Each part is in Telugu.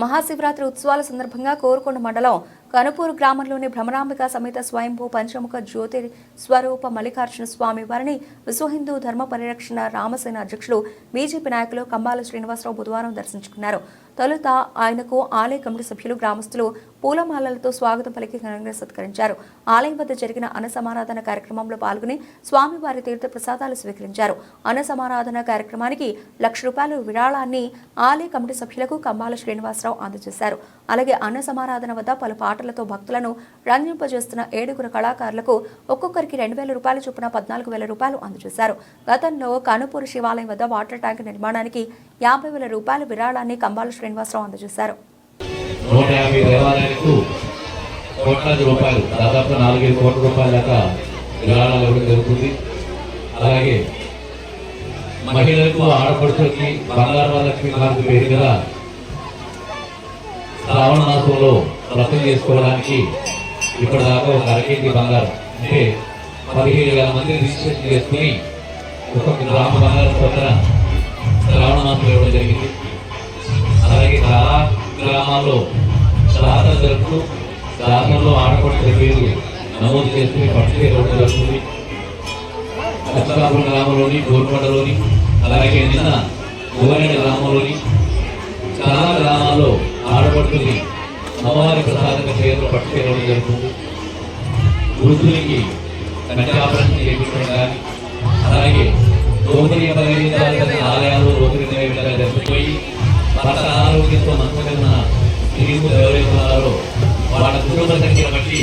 మహాశివరాత్రి ఉత్సవాల సందర్భంగా కోరుకొండ మండలం కనుపూరు గ్రామంలోని భ్రమరాంబిక సమేత స్వయంభూ పంచముఖ జ్యోతి స్వరూప మల్లికార్జున స్వామి వారిని విశ్వ హిందూ ధర్మ పరిరక్షణ రామసేన అధ్యక్షులు బీజేపీ నాయకులు కంబాల శ్రీనివాసరావు బుధవారం దర్శించుకున్నారు. తొలుత ఆయనకు ఆలయ కమిటీ సభ్యులు గ్రామస్తులు పూలమాలలతో స్వాగతం పలికి ఘనంగా సత్కరించారు. ఆలయం వద్ద జరిగిన అన్న సమారాధన కార్యక్రమంలో పాల్గొని స్వామివారి తీర్థ ప్రసాదాలు స్వీకరించారు. అన్న సమారాధన కార్యక్రమానికి లక్ష రూపాయల విరాళాన్ని ఆలయ కమిటీ సభ్యులకు కంబాల శ్రీనివాసరావు అందజేశారు. అలాగే అన్న సమారాధన వద్ద పలు పాటలతో భక్తులను రంజింపజేస్తున్న ఏడుగురు కళాకారులకు ఒక్కొక్కరికి రెండు వేల రూపాయల చొప్పున పద్నాలుగు వేల రూపాయలు అందజేశారు. గతంలో కనుపూరు శివాలయం వద్ద వాటర్ ట్యాంక్ నిర్మాణానికి యాభై వేల రూపాయల విరాళాన్ని కంబాల శ్రీనివాసరావు అందజేశారు. నూట యాభై దేవాలయాలకు కోట్లాది రూపాయలు దాదాపు నాలుగైదు కోట్ల రూపాయల దాకా విరాళాలు ఇవ్వడం జరుగుతుంది. అలాగే మహిళలకు ఆడపడుచులకి బంగారు లక్ష్మి గారికి పేరు మీద శ్రావణ మాసంలో వ్రతం చేసుకోవడానికి ఇప్పటిదాకా ఒక అరకేజీ బంగారం అంటే పదిహేడు వేల మంది రిజిస్ట్రేషన్ చేసుకుని ఒక్కొక్క గ్రామ బంగారం పొందన శ్రావణ ఇవ్వడం జరిగింది. అలాగే చాలా గ్రామాల్లో జాతర జరుపుతూ జాతరలో ఆడపడుతున్న పేరు నమోదు చేసుకుని పట్టుకే ఇవ్వడం జరుగుతుంది. అచ్చుకాపురం గ్రామంలోని గోల్కొండలోని అలాగే నిన్న గోరెండ గ్రామంలోని చాలా గ్రామాల్లో ఆడపడుతుంది అమ్మవారి ప్రసాదంగా పేర్లు పట్టుకెళ్ళడం జరుగుతుంది. వృద్ధులకి కంటి ఆపరేషన్ చేయించడం రోగిని పరిగణించాలని ఆలయాలు రోగిని విధంగా జరిగిపోయి భర్త ఆరోగ్యంతో మంచిగా తిరిగి ఎవరైతే ఉన్నారో వాళ్ళ కుటుంబ సంఖ్యను బట్టి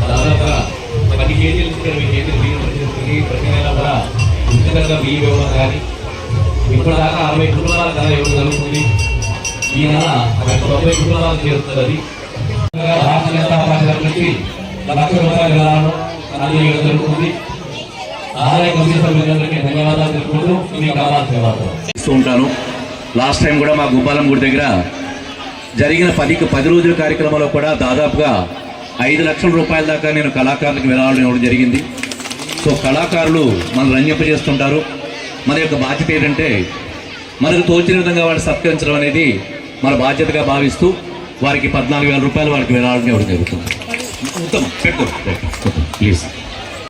దాదాపుగా పది కేజీల నుంచి ఇరవై కేజీలు బియ్యం వచ్చేస్తుంది ప్రతి నెల కూడా ఉచితంగా బియ్యం ఇవ్వడం కానీ దాకా అరవై కుటుంబాల ధర ఇవ్వడం జరుగుతుంది. ఈ నెల ఒక తొంభై కుటుంబాలు చేరుతుంది అది. భారతీయ జనతా పార్టీ నుంచి లక్ష రూపాయలు జరుగుతుంది. ఆదాయ కమిటీ సభ్యులందరికీ ధన్యవాదాలు తెలుపుకుంటూ మీకు కావాల్సిన ఉంటాను. లాస్ట్ టైం కూడా మా గోపాలం గుడి దగ్గర జరిగిన పది పది రోజుల కార్యక్రమంలో కూడా దాదాపుగా ఐదు లక్షల రూపాయల దాకా నేను కళాకారులకు వెళ్ళాలని జరిగింది. సో కళాకారులు మనం రంజింపజేస్తుంటారు. మన యొక్క బాధ్యత ఏంటంటే మనకు తోచిన విధంగా వాడిని సత్కరించడం అనేది మన బాధ్యతగా భావిస్తూ వారికి పద్నాలుగు వేల రూపాయలు వారికి వెళ్ళాలని ఇవ్వడం జరుగుతుంది. ఉత్తమం. పెట్టుకో ప్లీజ్